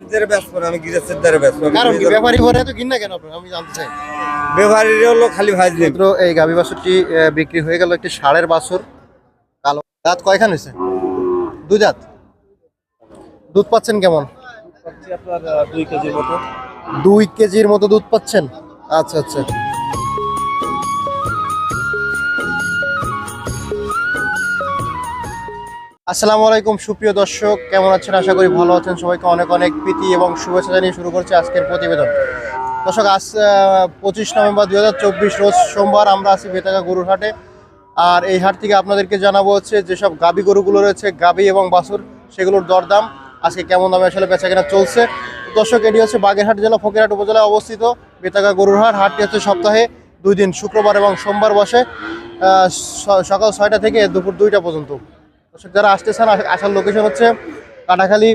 দ্বারে ব্যস্ত না, আমি গৃহস্থের দ্বারে ব্যস্ত কারণ কি? ব্যাপারী ভরে তো কিন কেন আপনার? আমি জানতে চাই। ব্যবহারের হলো খালি ভাজ নেই। এই গাভী বাছুরটি বিক্রি হয়ে গেল একটি ষাঁড়ের বাছুর। কালো দাঁত কয়খান হয়েছে? দুই দাঁত। দুধ পাচ্ছেন কেমন? আপনার দুই কেজির মতো। দুই কেজির মতো দুধ পাচ্ছেন? আচ্ছা আচ্ছা। আসসালামু আলাইকুম, সুপ্রিয় দর্শক, কেমন আছেন? আশা করি ভালো আছেন। সবাইকে অনেক অনেক প্রীতি এবং শুভেচ্ছা জানিয়ে শুরু করছি আজকের প্রতিবেদন। দর্শক, আজ পঁচিশ নভেম্বর দু হাজার চব্বিশ, রোজ সোমবার আমরা আছি বেতাগা গরুর হাটে। আর এই হাট থেকে আপনাদেরকে জানাব হচ্ছে যেসব গাবি গরুগুলো রয়েছে, গাবি এবং বাছুর, সেগুলোর দরদাম, আজকে কেমন দামে আসলে বেচা কেনা চলছে। দর্শক, এটি হচ্ছে বাগেরহাট জেলা, ফকিরহাট উপজেলায় অবস্থিত বেতাগা গরুর হাট। হাটটি হচ্ছে সপ্তাহে দুই দিন, শুক্রবার এবং সোমবার বসে সকাল ছয়টা থেকে দুপুর দুইটা পর্যন্ত। দর্শক যারা আসতে চান আসার লোকেশন হচ্ছে কাটাখালী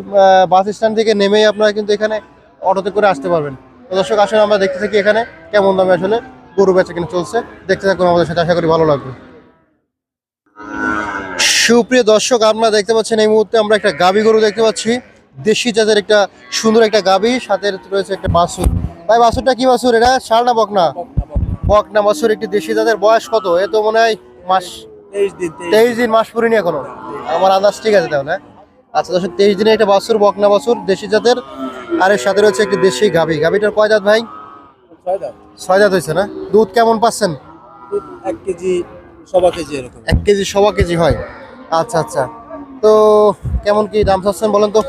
বাস স্ট্যান্ড থেকে নেমেই আপনারা কিন্তু এখানে অটোতে করে আসতে পারবেন। তো দর্শক আসলে আমরা দেখতে থাকি এখানে কেমন দামে আসলে গরু বেচা কিনা চলছে। দেখতে থাকুন আমাদের সাথে আশা করি ভালো লাগবে। সুপ্রিয় দর্শক আপনারা দেখতে পাচ্ছেন এই মুহূর্তে আমরা একটা গাবি গরু দেখতে পাচ্ছি। দেশি জাতের একটা সুন্দর একটা গাবি সাথে রয়েছে একটা বাছুর। ভাই বাছুরটা কি বাছুর এটা? সার না বকনা? বকনা বাছুর একটি দেশি জাতের। বয়স কত? এ তো মনে হয় মাস তেইশ দিন তেইশ দিন মাস পুরিনি এখনও। আমার আন্দাজ ঠিক আছে তাহলে। আচ্ছা দশ তেইশ দিনে একটা বাছুর বকনা বাছুর দেশি জাতের। আর এর সাথে রয়েছে একটি দেশি গাবি গাবিটার কয় জাত ভাই? ছয় জাত। হয়েছে না? দুধ কেমন পাচ্ছেন? এক কেজি সবা কেজি এরকম। এক কেজি সবা কেজি হয়। আচ্ছা আচ্ছা। তো কেমন কি দাম চাচ্ছেন বলেন তো?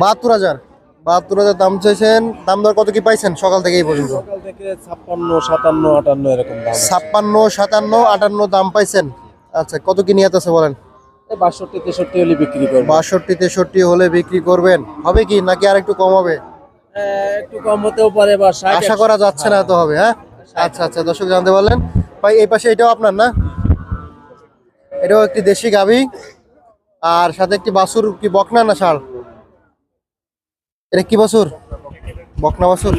বাহাত্তর হাজার। বাহাত্তর হাজার। দাম চাইছেন। দাম দর কত কি পাইছেন? সকাল থেকে এই পর্যন্ত। ছাপ্পান্ন সাতান্ন আটান্ন এরকম ছাপ্পান্ন সাতান্ন আটান্ন দাম পাইছেন। আচ্ছা কত কি নিয়ত আছে বলেন? বাষট্টি তেষট্টি হলে বিক্রি করব বাষট্টি তেষট্টি হলে বিক্রি করবেন। হবে কি নাকি আর একটু কম হবে? একটু কম হতেও পারে বা আশা করা যাচ্ছে না তো হবে হ্যাঁ? আচ্ছা আচ্ছা দর্শক জানতে পারলেন। ভাই এই পাশে এটাও আপনার না? এটাও একটি দেশি গাভি। আর সাথে একটি বাছুর কি বকনা না ষাড়? এটা কি বাছুর? বকনা বাছুর?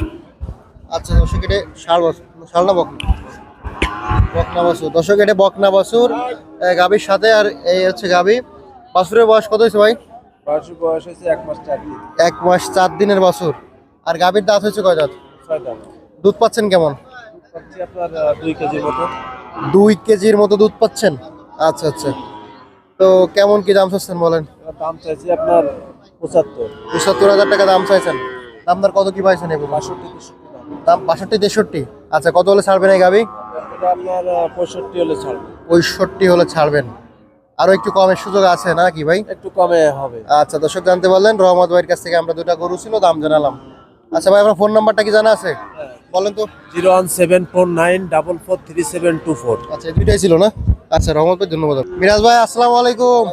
আচ্ছা দর্শক এটা ষাড় বাছুর। ষাড় না বকনা? বকনা বাছুর দর্শক এটা বকনা বাসুর গাভীর সাথে আর এই হচ্ছে গাভি। বাছুরের বয়স কত হয়েছে ভাই? বয়স বয়স হয়েছে এক মাস চার দিন। এক মাস চার দিনের বাছুর আর গাভীর দাঁত হয়েছে কয় দাঁত? দুধ পাচ্ছেন কেমন? দুই কেজির মতো। দুই কেজির মতো দুধ পাচ্ছেন? আচ্ছা আচ্ছা। তো কেমন কি দাম চাচ্ছেন বলেন? দাম চাইছি আপনার পঁচাত্তর। পঁচাত্তর হাজার টাকা দাম চাইছেন। দাম দর কত কি পাইছেন এবার বাষট্টি দাম। দাম বাষট্টি তেষট্টি। আচ্ছা কত হলে ছাড়বেন এই গাবি এটা আপনার পঁয়ষট্টি হলে ছাড়বে। পঁয়ষট্টি হলে ছাড়বেন। আরও একটু কমের সুযোগ আছে না কি ভাই? একটু কমে হবে। আচ্ছা দর্শক জানতে পারলেন রহমত ভাইয়ের কাছ থেকে আমরা দুটা গরু ছিল দাম জানালাম। আচ্ছা ভাই আপনার ফোন নাম্বারটা কি জানা আছে? বলেন তো। Zero one seven four nine double four three seven two four. আচ্ছা এই দুইটাই ছিল না? আচ্ছা রহমত ভাই ধন্যবাদ। মিরাজ ভাই আসসালামু আলাইকুম।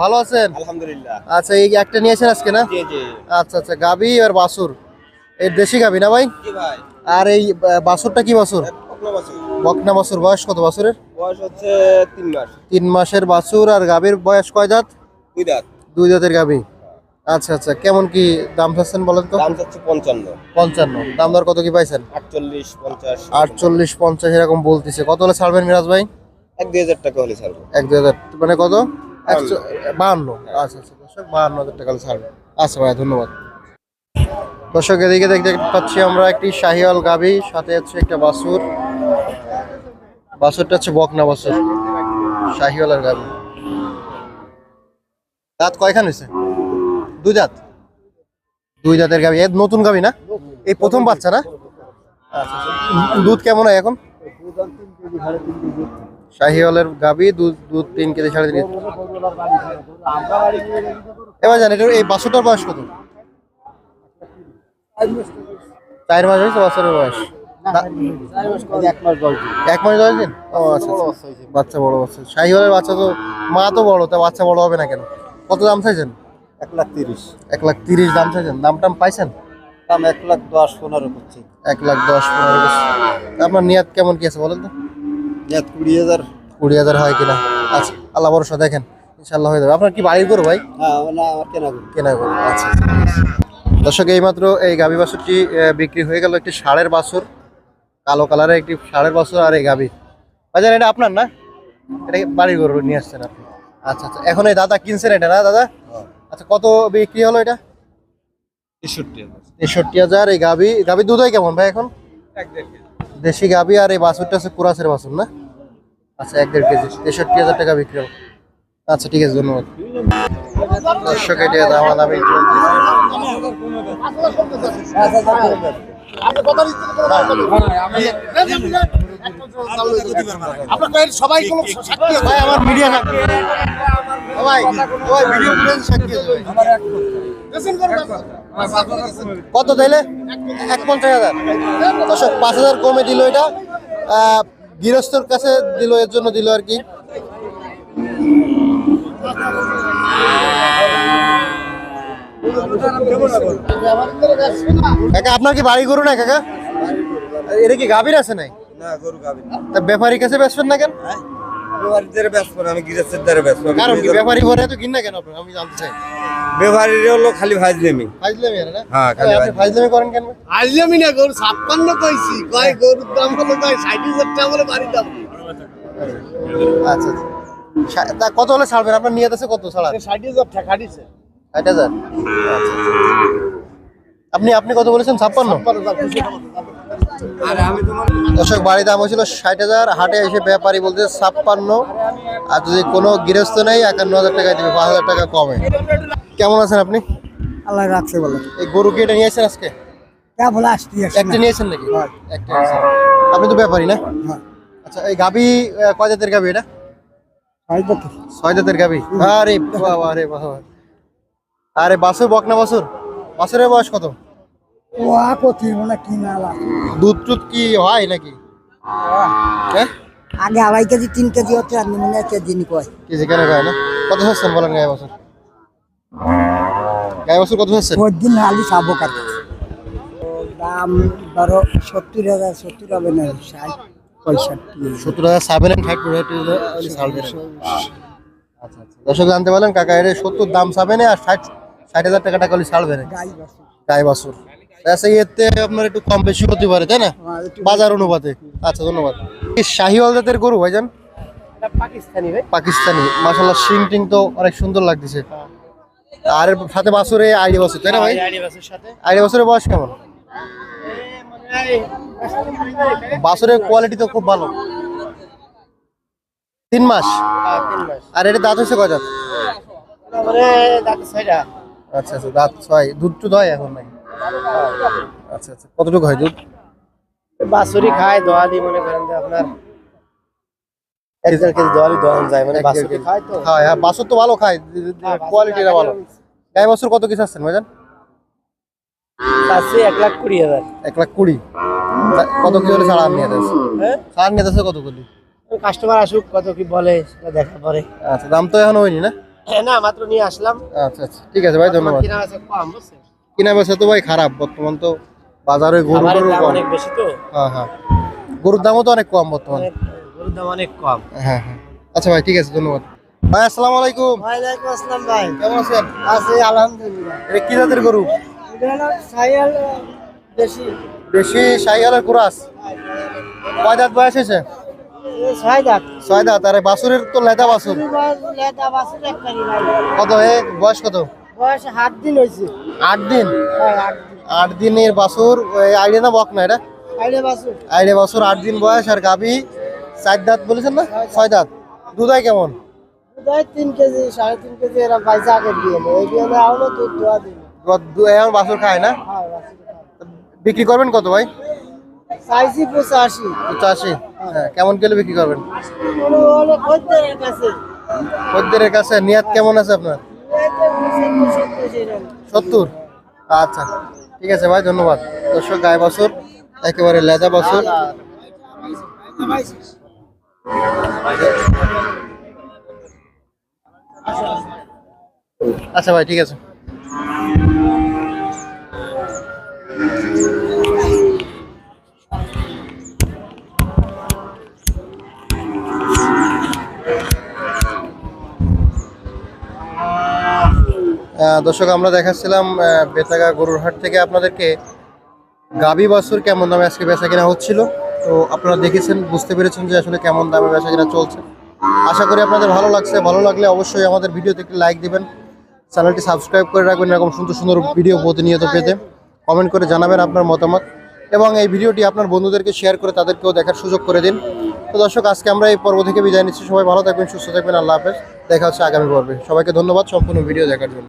ভালো আছেন? আলহামদুলিল্লাহ। আচ্ছা এই একটা নিয়েছেন আজকে না? আচ্ছা আচ্ছা গাবি আর বাসুর। এই দেশি গাবি না ভাই? আর এই আহ, বাছুরটা কি বাছুর বকনা বাছুর বয়স কত বাছুরের? বয়স হচ্ছে তিন মাস। তিন মাসের বাছুর আর গাবির বয়স কয় দাঁত? দুই দাঁত। দুই দাঁতের গাবি আচ্ছা আচ্ছা কেমন কি দাম চাচ্ছেন বলেন তো? দাম হচ্ছে পঞ্চান্ন। পঞ্চান্ন। দাম দর কত কি পাইছেন? আটচল্লিশ পঞ্চাশ। আটচল্লিশ পঞ্চাশ এরকম বলতেছে। কত হলে ছাড়বেন মিরাজ ভাই? এক দুই হাজার টাকা হলে ছাড়বো। এক দুই হাজার। মানে কত? একশো- বাহান্ন। আচ্ছা আচ্ছা দর্শক বাহান্ন হাজার টাকা হলে ছাড়বেন। আচ্ছা ভাই ধন্যবাদ। দর্শক এদিকে দেখতে পাচ্ছি আমরা একটি শাহিওয়াল গাভি সাথে হচ্ছে একটা বাছুর। বাছুরটা হচ্ছে বকনা বাছুর। শাহিওয়ালের গাভি দাঁত কয়খান হয়েছে? দুই দাঁত? দুই দাঁতের গাবি। এর নতুন গাবি না? এই প্রথম বাচ্চা না। দুধ কেমন হয় এখন? শাহিওয়ালের গাবি, দুধ দুধ তিন কেজি, সাড়ে তিন এবার জানি এই বাছুরটার বয়স কত? চার মাস হয়েছে বাছুরের বয়স। এক মাস দিন। ও আচ্ছা আচ্ছা। বাচ্চা বড় বাচ্চা। শাহিওয়ালের বাচ্চা তো মা তো বড় তা বাচ্চা বড় হবে না কেন? কত দাম চাইছেন? এক লাখ তিরিশ। এক লাখ তিরিশ দাম চাইছেন। দাম টাম পাইছেন? দাম এক লাখ দশ পনেরো করছি। এক লাখ দশ পনেরো। আপনার নিয়াত কেমন কি আছে বলেন তো? কুড়ি হাজার। কুড়ি হাজার হয় কিনা? আচ্ছা আল্লাহ ভরসা দেখেন। ইনশাল্লাহ হয়ে যাবে। আপনার কি বাড়ির করো ভাই? হ্যাঁ না আমার কেনা কেনা করো আচ্ছা দর্শক এইমাত্র এই গাভী বাছুরটি বিক্রি হয়ে গেল একটি ষাঁড়ের বাছুর। কালো কালারের একটি সাড়ে বাছুর আর এই গাভী। বাজার এটা আপনার না? এটা বাড়ির গরু নিয়ে আসছেন আপনি। আচ্ছা আচ্ছা। এখন এই দাদা কিনছেন এটা না দাদা? আচ্ছা কত বিক্রি হলো এটা? তেষট্টি তেষট্টি হাজার। এই গাবি গাবি দুধ হয় কেমন ভাই এখন? দেশি গাবি আর এই বাছুরটা হচ্ছে কুরাসের বাছুর না? আচ্ছা এক দেড় কেজি। তেষট্টি হাজার টাকা বিক্রি হলো। আচ্ছা ঠিক আছে ধন্যবাদ। দর্শক এটা দামাদামি চলতেছে। সবাই কোনো ভাই আমার মিডিয়া সাক্ষী। ভিডিও ফুটেজ সাক্ষী কত তাইলে? এক পঞ্চাশ হাজার। দর্শক পাঁচ হাজার কমে দিল এটা। গৃহস্থর কাছে দিল এর জন্য দিল আর কি। কাকা আপনার কি বাড়ি গরু না কাকা? এটা কি গাভীর আছে নাই? না গরু গাবি তা ব্যাপারীর কাছে বেচবেন না কেন? ব্যস্ত না আমি গিরেছের দ্বারা ব্যস্ত কারণ কি ব্যাপারী ঘরে তো কিন না কেন আপনার? আমি জানতে চাই। ব্যবহারীর হলো খালি ভাজলেমি ফাইজলামি আর না? হ্যাঁ, খালি আপনি ফাইজলামি। ফাইজলামি করেন কেন? আজলামি না গরু ছাপ্পান্ন কইছি। কয় গরুর দাম হলো কয় ষাট হাজার টাকা বলে বাড়ির দাম। আচ্ছা আচ্ছা। তা কত হলে ছাড়বেন? আপনার নিয়ত আছে কত ছাড়া ষাট হাজার টাকা খাটিছে ষাট হাজার। আপনি আপনি কত বলেছেন? ছাপ্পান্ন? দর্শক বাড়ি দাম হয়েছিল ষাট হাজার হাটে এসে ব্যাপারী বলতে ছাপ্পান্ন। আর যদি কোনো গৃহস্থ নেই একান্ন হাজার টাকা দিবে পাঁচ হাজার টাকা কমে। কেমন আছেন আপনি? আল্লাহ রাখছে বলে। এই গরু কি এটা নিয়েছেন আজকে? একটা নিয়েছেন নাকি? একটা। আপনি তো ব্যাপারী না। আচ্ছা এই গাবি কয় জাতের গাবি এটা? ছয় জাতের। গাবি আরে বাবা আরে বাবা আরে বাসুর বকনা বাসুর? বাসুরের বয়স কত? ও আ কতি মানে কি না আলা। দুধ টুধ কি হয় নাকি? হ্যাঁ? আগে আড়াই কেজি তিন কেজি হচ্ছে আর কেজি নি কয় কেজি কেন হয় না? কত চাচ্ছেন বলেন গায়ে বছর গায়ে বছর কত চাচ্ছেন ওই দিন আলু খাব কাটে। দাম ধরো সত্তর হাজার সত্তর হবে না ষাট পঁয়ষট্টি। সত্তর হাজার এন্ড আচ্ছা আচ্ছা। দর্শক জানতে পারলেন কাকা এর সত্তর দাম ছাবেন আর ষাট ষাট হাজার টাকা টাকা ছাড়বেন গাই বসে গায়ে বাছুর। আচ্ছা এতে আপনার একটু কম বেশি হতে পারে তাই না? বাজার অনুপাতে। আচ্ছা ধন্যবাদ। এই শাহিওয়াল জাতের গরু ভাইজান? পাকিস্তানি পাকিস্তানি। মাশাল্লাহ শিং টিং তো অনেক সুন্দর লাগতেছে। আর সাথে বাছুরে আইডি বাছুর তাই না ভাই? আইডি বাছুরের বয়স কেমন? বাছুরের কোয়ালিটি তো খুব ভালো। তিন মাস? আর এটা দাঁত হচ্ছে কয় দাঁত? আচ্ছা আচ্ছা দাঁত ছয়। দুধ টুধ হয় এখন নাকি? আচ্ছা আচ্ছা। কতটুকু হয় দুধ? বাসুরি খায় দোয়ালি মনে করেন যে আপনার এক দেড় কেজি দোয়ালি দোয়ান যায় মানে বাসুরি খায় তো। হ্যাঁ হ্যাঁ তো ভালো খায় হ্যাঁ, কোয়ালিটিটা ভালো। কত কিছু আসছেন ভাইজান? চাচ্ছি এক লাখ কুড়ি হাজার। এক লাখ কুড়ি। কত কি হলে ছাড়া নিয়ে যাচ্ছে হ্যাঁ? ছাড় নিয়ে যাচ্ছে কত কাস্টমার আসুক কত কি বলে সেটা দেখার পরে। আচ্ছা দাম তো এখন হয়নি না? না মাত্র নিয়ে আসলাম। আচ্ছা আচ্ছা ঠিক আছে ভাই ধন্যবাদ। কিনা আছে কম বুঝছেন? কিনা বেচা তো ভাই খারাপ বর্তমান তো বাজারে গরু গরু অনেক বেশি তো। হ্যাঁ হ্যাঁ। গরুর দামও তো অনেক কম বর্তমানে। গরুর দাম অনেক কম। হ্যাঁ হ্যাঁ। আচ্ছা ভাই ঠিক আছে ধন্যবাদ। ভাই আসসালামু আলাইকুম। ওয়ালাইকুম আসসালাম ভাই। কেমন আছেন? আছি আলহামদুলিল্লাহ। এটা কি জাতের গরু? সাইয়াল বেশি বেশি শাহিয়ালের কুরাস। কয় দাঁত বয়স হয়েছে? ছয় দাঁত। ছয় দাঁত আরে তো লেদা বাছুর। লেদা বাসুর একটাই কত এ বয়স কত? বয়স সাত দিন হয়েছে। আট দিন? হ্যাঁ আট দিনের আইডিয়া না বক না এটা? আইলে বাসুর আইডিয়া আট দিন বয়স আর চার দাঁত বলেছেন না? ছয় দাঁত। কেমন? তিন কেজি সাড়ে তিন কেজি এরা পয়সা আগে দিয়ে নেই এই দিয়ে আউলো দুধ দোয়া দিন এখন খায় না? হ্যাঁ। বিক্রি করবেন কত ভাই? চাইছি পঁচাশি। পঁচাশি? হ্যাঁ কেমন কিলো বিক্রি করবেন? খদ্দের কাছে নিয়াত কেমন আছে আপনার। সত্তর? আচ্ছা ঠিক আছে ভাই ধন্যবাদ। দর্শক গায়ে বাছুর একেবারে লেজা বাছুর। আচ্ছা ভাই ঠিক আছে। দর্শক, আমরা দেখাচ্ছিলাম বেতাগা গরুর হাট থেকে আপনাদেরকে গাবি বাছুর কেমন দামে আজকে বেচা কেনা হচ্ছিল। তো আপনারা দেখেছেন, বুঝতে পেরেছেন যে আসলে কেমন দামে বেচা কেনা চলছে। আশা করি আপনাদের ভালো লাগছে। ভালো লাগলে অবশ্যই আমাদের ভিডিওতে একটি লাইক দিবেন। চ্যানেলটি সাবস্ক্রাইব করে রাখবেন এরকম সুন্দর সুন্দর ভিডিও প্রতিনিয়ত পেতে। কমেন্ট করে জানাবেন আপনার মতামত। এবং এই ভিডিওটি আপনার বন্ধুদেরকে শেয়ার করে তাদেরকেও দেখার সুযোগ করে দিন। তো দর্শক, আজকে আমরা এই পর্ব থেকে বিদায় নিচ্ছি। সবাই ভালো থাকবেন, সুস্থ থাকবেন। আল্লাহ হাফেজ। দেখা হচ্ছে আগামী পর্বে। সবাইকে ধন্যবাদ সম্পূর্ণ ভিডিও দেখার জন্য।